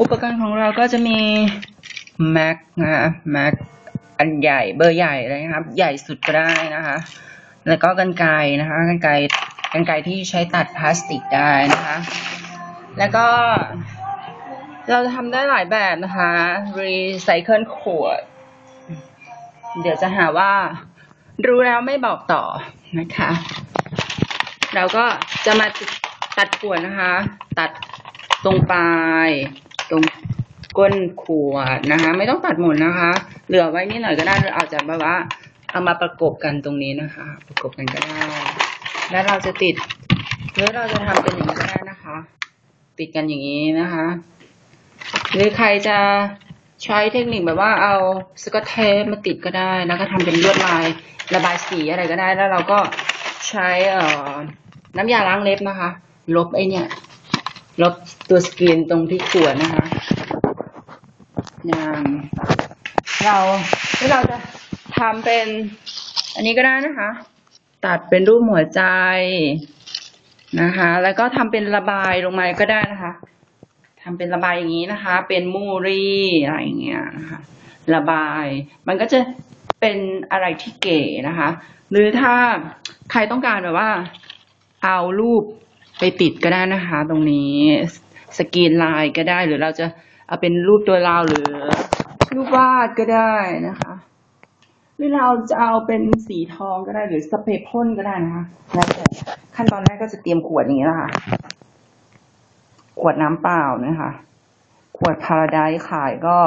อุปกรณ์ของเราก็จะมี Mac นะ Mac อันใหญ่เบอร์ใหญ่เลยนะครับ ใหญ่สุดก็ได้นะคะ แล้วก็กันไกรนะคะกันไกรกันไกรที่ใช้ตัดพลาสติกได้นะคะ แล้วก็ เราจะทำได้หลายแบบนะคะรีไซเคิลขวด เดี๋ยวจะหาว่ารู้แล้วไม่บอกต่อนะคะ เราก็จะมาตัดขวดนะคะ ตัดตรงปลาย ตรงก้นขวดนะคะ ไม่ต้องตัดหมดนะคะ เหลือไว้นิดหน่อยก็ได้หรืออาจจะแบบว่า เอามาประกบกันตรงนี้นะคะ ประกบกันก็ได้ แล้วเราจะติดหรือเราจะทำเป็นอย่างนี้ก็ได้นะคะ ติดกันอย่างนี้นะคะ หรือใครจะใช้เทคนิคแบบว่าเอาสกอตเทปมาติดก็ได้ แล้วก็ทำเป็นลวดลายระบายสีอะไรก็ได้ แล้วเราก็ใช้เอ่อน้ำยาล้างเล็บนะคะ ลบไอเนี่ย ลบตัวสกรีนตรงที่ขวดนะคะ อย่าง เราที่เราจะทำเป็น อันนี้ก็ได้นะคะ ตัดเป็นรูปหัวใจนะคะ แล้วก็ทำเป็นระบายลงมาก็ได้นะคะทำเป็นระบายอย่างนี้นะคะ เป็นมูรี่อะไรอย่างเงี้ยนะคะ ระบาย มันก็จะเป็นอะไรที่เก๋นะคะ หรือถ้าใครต้องการแบบว่า เอารูป ไปติดก็ได้นะคะ ตรงนี้สกรีนลายก็ได้หรือเราจะเอาเป็นรูปตัวเราหรือรูปวาดก็ได้นะคะหรือเราจะเอาเป็นสีทองก็ได้หรือสเปรย์พ่นก็ได้นะคะแล้วแต่ขั้นตอนแรกก็จะเตรียมขวดอย่างนี้แหละค่ะขวดน้ำเปล่านะคะ ขวดพาราไดซ์ขายก็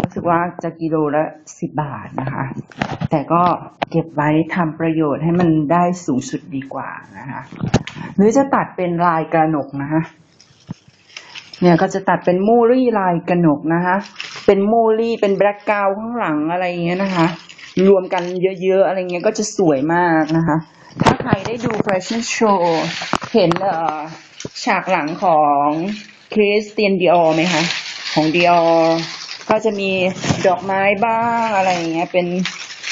รู้สึกว่าจะกิโลละสิบบาทนะคะ แต่ก็เก็บไว้ทำประโยชน์ให้มันได้สูงสุดดีกว่านะคะ หรือจะตัดเป็นลายกระหนกนะคะเนี่ยก็จะตัดเป็นมูรี่ลายกระหนกนะคะ เป็นมูรี่เป็นแบล็กกราวข้างหลังอะไรอย่างเงี้ยนะคะ รวมกันเยอะๆอะไรเงี้ยก็จะสวยมากนะคะ ถ้าใครได้ดูแฟชั่นโชว์เห็นเอ่อฉากหลังของคริสเตียนดิออไหมคะ ของดิออก็จะมีดอกไม้บ้างอะไรเงี้ยเป็น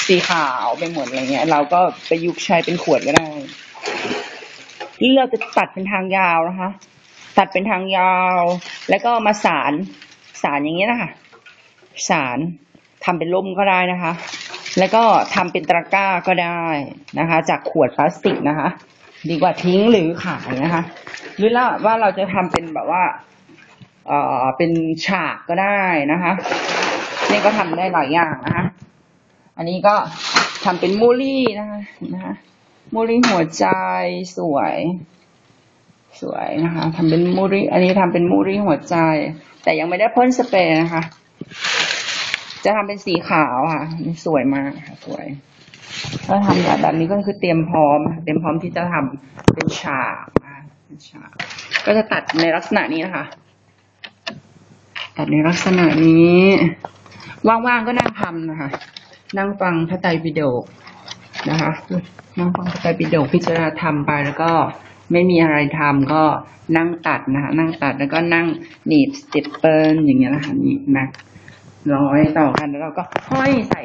สีขาวไปหมดอะไรเงี้ย เราก็ประยุกต์ใช้เป็นขวดก็ได้ ที่เราจะตัดเป็นทางยาวนะคะ ตัดเป็นทางยาว แล้วก็มาสารสารอย่างเงี้ยนะคะ สารทำเป็นร่มก็ได้นะคะ แล้วก็ทำเป็นตะกร้าก็ได้นะคะ จากขวดพลาสติกนะคะ ดีกว่าทิ้งหรือขายนะคะ หรือว่าว่าเราจะทำเป็นแบบว่าเอ่อเป็นฉากก็ได้นะคะนี่ก็ทำได้หลายอย่างนะคะ อันนี้ก็ทำเป็นมูลี่นะคะนะคะ มูลี่หัวใจสวย สวยนะคะทำเป็นมูรี่อันนี้ทำเป็นมูรี่หัวใจ แต่ยังไม่ได้พ่นสเปรย์นะคะ จะทำเป็นสีขาวค่ะนี่สวยมากค่ะสวยถ้าทำแบบแบบนี้ก็คือเตรียมพร้อม เตรียมพร้อมที่จะทำเป็นฉากเป็นฉาก ก็จะตัดในลักษณะนี้นะคะ ตัดในลักษณะนี้ ว่างๆก็นั่งทำนะคะ นั่งฟังพระไตรปิฎก นะคะนั่งฟังพระไตรปิฎกพิจารณาธรรมไปแล้วก็ไม่มีอะไรทำก็นั่งตัดนะคะนั่งตัดแล้วก็นั่งหนีบสเตปเปิลอย่างเงี้ยนะคะนีบแม็กร้อยต่อกันแล้วเราก็ห้อยใส่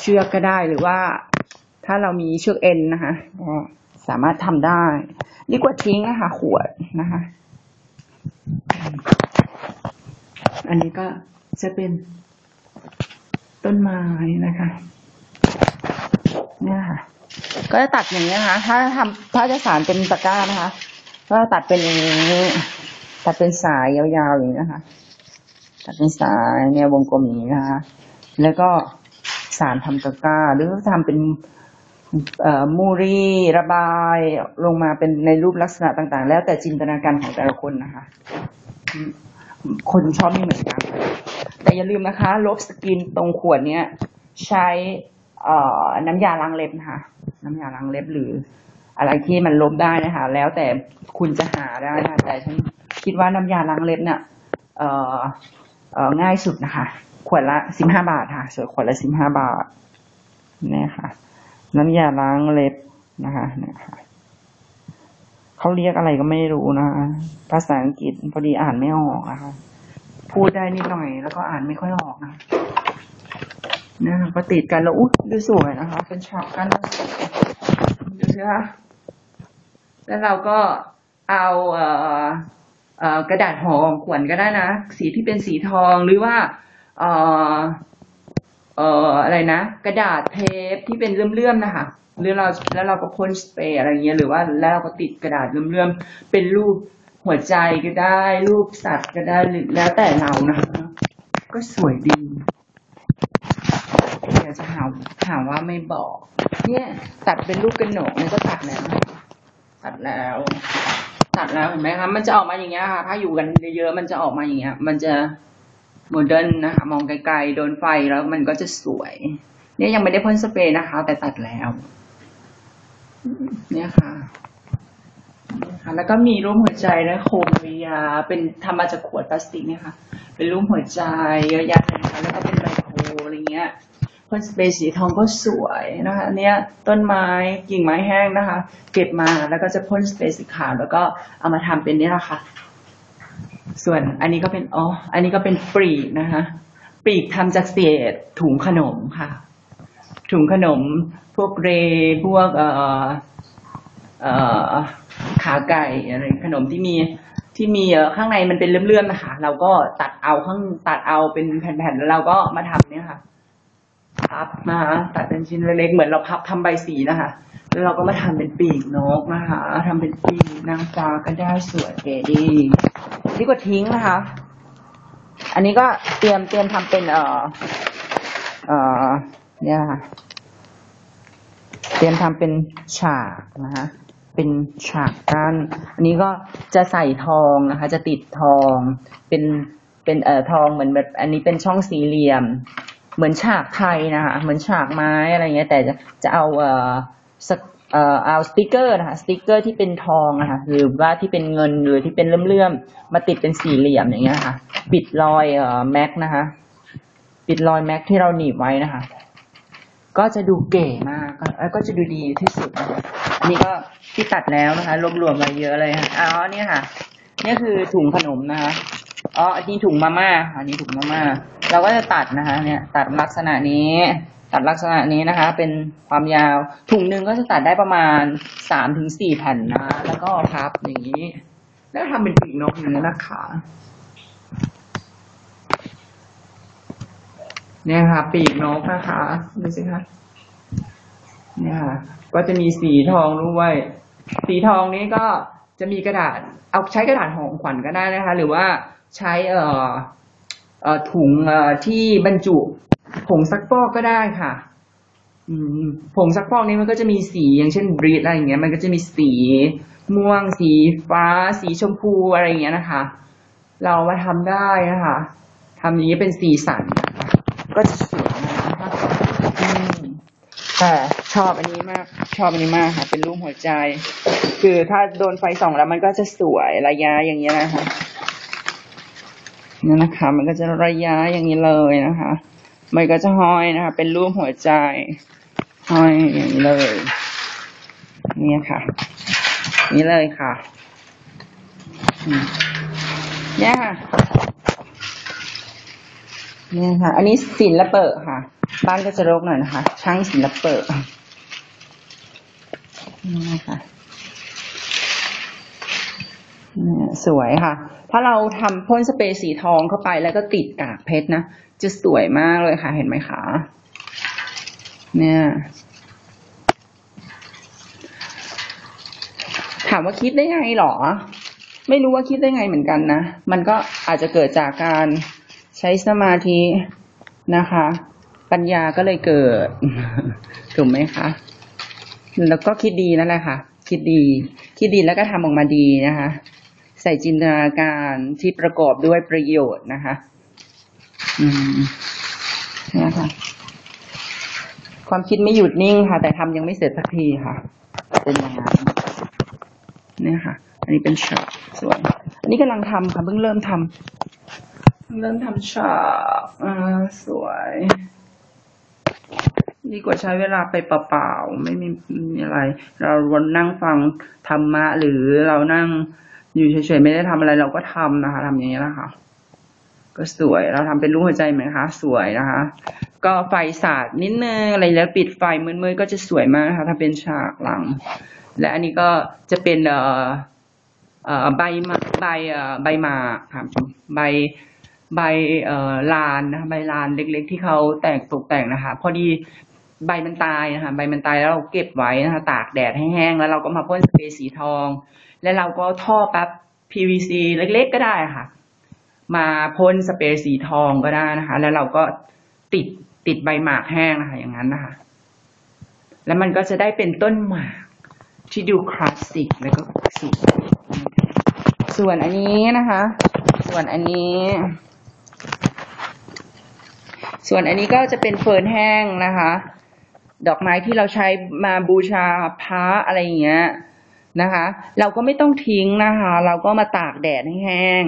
เชือกก็ได้หรือว่า ถ้าเรามีเชือกเอ็นนะคะก็สามารถทำได้ ดีกว่าทิ้งนะคะขวดนะคะ อันนี้ก็จะเป็นต้นไม้นะคะ เนี่ยค่ะ ก็จะตัดอย่างนี้นะคะ ถ้าทำถ้าจะสารเป็นตะกร้านะคะ ก็ตัดเป็นอย่างนี้ ตัดเป็นสายยาวๆอย่างนี้นะคะ ตัดเป็นสายเนี่ยวงกลมอย่างนี้นะคะ แล้วก็สารทำตะกร้า หรือทำเป็นเอ่อมูรีระบายลงมาเป็นในรูปลักษณะต่างๆ แล้วแต่จินตนาการของแต่ละคนนะคะ คนชอบไม่เหมือนกัน แต่อย่าลืมนะคะ ลบสกินตรงขวดเนี้ย ใช้ เอ่อน้ำยาล้างเล็บนะคะน้ำยาล้างเล็บหรือ อะไรที่มันลบได้นะคะ แล้วแต่คุณจะหาได้นะแต่ฉันคิดว่าน้ำยาล้างเล็บเนี่ยเอ่อเอ่อง่ายสุดนะคะ ขวดละสิบห้าบาทค่ะส่วนขวดละสิบห้าบาทนี่ค่ะ น้ำยาล้างเล็บนะคะเนี่ยค่ะเขาเรียกอะไรก็ไม่รู้นะคะภาษาอังกฤษพอดีอ่านไม่ออกนะคะพูดได้นิดหน่อย แล้วก็อ่านไม่ค่อยออกนะ นี่ยค่ะก็ติดกันแล้วอุ้ยดูสวยนะคะ เป็นฉากกันดูสิคะแล้วเราก็เอาเอ่อเอ่อกระดาษห่อของขวัญก็ได้นะ สีที่เป็นสีทองหรือว่าเอ่อเอ่ออะไรนะ กระดาษเทปที่เป็นเลื่อมๆนะคะหรือเราแล้วเราก็พ่นสเปรย์อะไรเงี้ยหรือว่าแล้วเราก็ติดกระดาษเลื่อมๆเป็นรูปหัวใจก็ได้ รูปสัตว์ก็ได้หรือแล้วแต่เรานะคะก็สวยดี ยวจะหาหาว่าไม่บอก เนี่ย ตัดเป็นรูปกระหนกเนี่ยก็ตัดแล้วตัดแล้ว ตัดแล้วเห็นไหมคะมันจะออกมาอย่างเงี้ยค่ะ ถ้าอยู่กันเยอะๆมันจะออกมาอย่างเงี้ย มันจะโมเดิร์นนะคะมองไกลๆโดนไฟแล้วมันก็จะสวย เนี่ยยังไม่ได้พ่นสเปรย์นะคะ แต่ตัดแล้ว เนี่ยค่ะนะคะแล้วก็มีรูปหัวใจและโคมวิยา เป็นทำมาจากขวดพลาสติกเนี่ยค่ะ เป็นรูปหัวใจเยอะแยะเลยนะคะแล้วก็เป็นใบโพอะไรเงี้ย พ่นสเปรย์สีทองก็สวยนะคะอันเนี้ยต้นไม้กิ่งไม้แห้งนะคะ เก็บมาแล้วก็จะพ่นสเปรย์สีขาวแล้วก็เอามาทำเป็นนี่แหละค่ะ ส่วนอันนี้ก็เป็นอ๋ออันนี้ก็เป็นปลีกนะคะปลีกทำจากเศษถุงขนมค่ะ ถุงขนมพวกเรพวกเอ่อเอ่อขาไก่อะไรขนมที่มีที่มีข้างในมันเป็นเลื่อมๆนะคะ เราก็ตัดเอาข้างตัดเอาเป็นแผ่นๆแล้วเราก็มาทำเนี่ยค่ะ พับนะคะตัดเป็นชิ้นเล็กๆเหมือนเราพับทำใบสีนะคะ แล้วเราก็มาทำเป็นปีกนกนะคะทำเป็นปีกนางฟ้าก็ได้สวยเก๋ดีดีกว่าทิ้งนะคะ อันนี้ก็เตรียมเตรียมทำเป็นเอ่อเอ่อเนี่ยค่ะเตรียมทำเป็นฉากนะคะเป็นฉากกั้นอันนี้ก็จะใส่ทองนะคะ จะติดทองเป็นเป็นเอ่อทองเหมือนแบบ อันนี้เป็นช่องสี่เหลี่ยม เหมือนฉากไทยนะคะเหมือนฉากไม้อะไรเงี้ย แต่จะจะเอาเอ่อสเอ่อเอาสติกเกอร์นะคะสติกเกอร์ที่เป็นทองนะคะหรือว่าที่เป็นเงินหรือที่เป็นเลื่อมๆมาติดเป็นสี่เหลี่ยมอย่างเงี้ยค่ะปิดรอยเอ่อแม็กนะคะปิดรอยแม็กที่เราหนีบไว้นะคะ ก็จะดูเก๋มากก็แล้วก็จะดูดีที่สุดนะคะอันนี้ก็ที่ตัดแล้วนะคะรวบรวมมาเยอะเลยค่ะอ๋อเนี่ยค่ะนี่คือถุงขนมนะคะ อ๋ออันนี้ถุงมาม่าอันนี้ถุงมาม่าเราก็จะตัดนะคะ เนี่ย ตัดลักษณะนี้ ตัดลักษณะนี้นะคะ เป็นความยาว ถุงหนึ่งก็จะตัดได้ประมาณสามถึงสี่แผ่นนะ แล้วก็พับอย่างนี้ แล้วทำเป็นปีกนกอย่างนี้นะคะเนี่ยค่ะ ปีกนกนะคะดูสิคะเนี่ยค่ะ ก็จะมีสีทองด้วย สีทองนี้ก็จะมีกระดาษ เอาใช้กระดาษห่อของขวัญก็ได้นะคะ หรือว่า ใช้เอ่อเอ่อถุงเอ่อที่บรรจุผงซักฟอกก็ได้ค่ะผงซักฟอกนี้มันก็จะมีสีอย่างเช่นบรีดอะไรอย่างเงี้ยมันก็จะมีสีม่วง สีฟ้า สีชมพูอะไรอย่างเงี้ยนะคะ เรามาทำได้นะคะทำอย่างนี้เป็นสีสันนะคะก็จะสวยนะคะแต่ชอบอันนี้มาก ชอบอันนี้มากค่ะ เป็นรูปหัวใจ คือถ้าโดนไฟส่องแล้วมันก็จะสวยระยะอย่างเงี้ยนะคะ นี่นะคะ มันก็จะระยะอย่างนี้เลยนะคะ มันก็จะห้อยนะคะ เป็นรูปหัวใจ ห้อยอย่างนี้เลย นี่ค่ะ นี่เลยค่ะเนี่ยค่ะเนี่ยค่ะ อันนี้ศิละเปะค่ะ บ้านก็จะรกหน่อยนะคะ ช่างศิละเปะนี่นะคะเนี่ย สวยค่ะ ถ้าเราทำพ่นสเปรย์สีทองเข้าไปแล้วก็ติดกากเพชรนะ จะสวยมากเลยค่ะเห็นไหมคะ เนี่ย ถามว่าคิดได้ไงหรอ ไม่รู้ว่าคิดได้ไงเหมือนกันนะ มันก็อาจจะเกิดจากการใช้สมาธินะคะ ปัญญาก็เลยเกิด ถูกไหมคะ แล้วก็คิดดีนั่นแหละค่ะคิดดี คิดดีแล้วก็ทำออกมาดีนะคะ ใส่จินตนาการที่ประกอบด้วยประโยชน์นะคะ อืมนี่ค่ะความคิดไม่หยุดนิ่งค่ะ แต่ทำยังไม่เสร็จสักทีค่ะ เป็นอย่างนั้นเนี่ยค่ะ อันนี้เป็นฉากสวยอันนี้กำลังทำค่ะเพิ่งเริ่มทำเพิ่งเริ่มทำฉากอ่าสวยดีกว่าใช้เวลาไปเปล่าๆไม่มีไม่มีอะไร เราวนนั่งฟังธรรมะหรือเรานั่ง อยู่เฉยๆไม่ได้ทำอะไรเราก็ทำนะคะทำอย่างนี้แหละค่ะก็สวยเราทำเป็นรูปหัวใจไหมคะ สวยนะคะ ก็ไฟสาดนิดนึงอะไรแล้วปิดไฟมืดๆก็จะสวยมากนะคะถ้าเป็นฉากหลัง และอันนี้ก็จะเป็นเอ่อเอ่อใบใบเอ่อใบหมากค่ะใบใบเอ่อลานนะคะใบลานเล็กๆ ที่เขาแต่งตกแต่งนะคะ พอดี ใบมันตายนะคะใบมันตายแล้วเราเก็บไว้นะคะตากแดดให้แห้งแล้วเราก็มาพ่นสเปรย์สีทอง แล้วเราก็ท่อแป๊บ PVC เล็กๆก็ได้ค่ะ มาพ่นสเปรย์สีทองก็ได้นะคะ แล้วเราก็ติดติดใบหมากแห้งนะคะ อย่างนั้นนะคะ แล้วมันก็จะได้เป็นต้นหมากที่ดูคลาสสิกแล้วก็สวยส่วนอันนี้นะคะ ส่วนอันนี้ ส่วนอันนี้ก็จะเป็นเฟิร์นแห้งนะคะ ดอกไม้ที่เราใช้มาบูชาพระอะไรอย่างเงี้ยนะคะ เราก็ไม่ต้องทิ้งนะคะ เราก็มาตากแดดให้แห้ง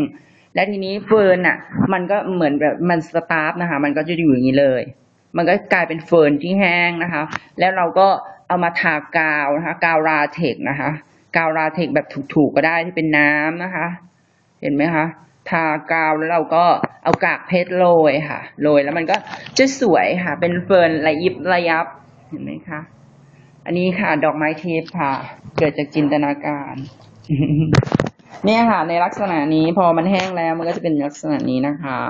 และทีนี้เฟิร์นอะ มันก็เหมือนแบบมันสตาร์ฟนะคะ มันก็จะอยู่อย่างนี้เลย มันก็กลายเป็นเฟิร์นที่แห้งนะคะ แล้วเราก็เอามาทากาวนะคะ กาวราเทคนะคะ กาวราเทคแบบถูกๆก็ได้ที่เป็นน้ำนะคะ เห็นไหมคะทากาวแล้วเราก็เอากากเพชรโรยค่ะโรยแล้วมันก็จะสวยค่ะ เป็นเฟิร์นระยิบระยับ เห็นไหมคะ อันนี้ค่ะ ดอกไม้เทปค่ะ เกิดจากจินตนาการ เนี่ยค่ะ ในลักษณะนี้พอมันแห้งแล้วมันก็จะเป็นลักษณะนี้นะคะ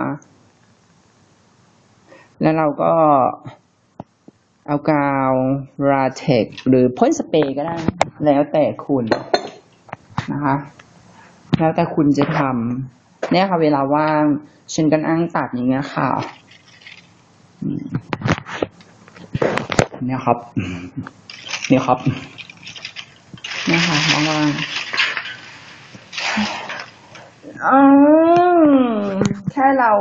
แล้วเราก็เอากาวราเทคหรือพ่นสเปรย์ก็ได้ แล้วแต่คุณนะคะ แล้วแต่คุณจะทำเนี่ยค่ะ เวลาว่าง ฉันก็นั่งตัดอย่างเงี้ยค่ะ เนี่ยครับ เนี่ยครับ เนี่ยค่ะมองว่าอืมแค่เรา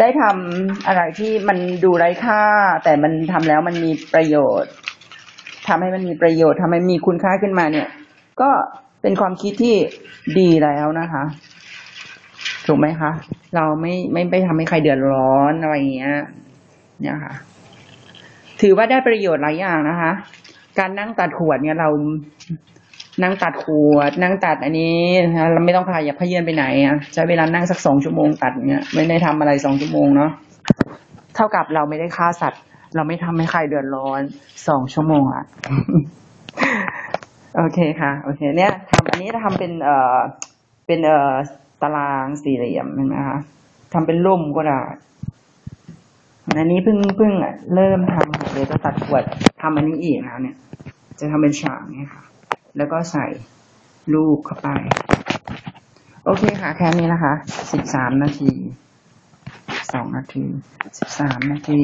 ได้ทำอะไรที่มันดูไร้ค่า แต่มันทำแล้วมันมีประโยชน์ทำให้มันมีประโยชน์ทำให้มีคุณค่าขึ้นมาเนี่ย ก็เป็นความคิดที่ดีแล้วนะคะถูกไหมคะ เราไม่ไม่ไปทำให้ใครเดือดร้อนอะไรอย่างเงี้ย เนี่ยค่ะ ถือว่าได้ประโยชน์หลายอย่างนะคะ การนั่งตัดขวดเนี่ยเรานั่งตัดขวด นั่งตัดอันนี้นะเราไม่ต้องพาอย่าพเยื่อนไปไหนอะใช้เวลานั่งสักสองชั่วโมงตัดเนี่ยไม่ได้ทำอะไรสองชั่วโมงเนาะเท่ากับเราไม่ได้ฆ่าสัตว์ เราไม่ทำให้ใครเดือดร้อนสองชั่วโมงอะโอเคค่ะโอเค เนี่ยทำอันนี้ทำเป็นเอ่อเป็นเอ่อตารางสี่เหลี่ยมเห็นไหมคะทำเป็นร่มก็ได้ อันนี้เพิ่งเพิ่งอะเริ่มทำเดี๋ยวจะตัดขวดทำอันนี้อีกนะเนี่ย จะทำเป็นฉากเนี่ยค่ะ แล้วก็ใส่ลูกเข้าไป โอเคค่ะ แค่นี้นะคะสิบสามนาทีสองนาทีสิบสามนาที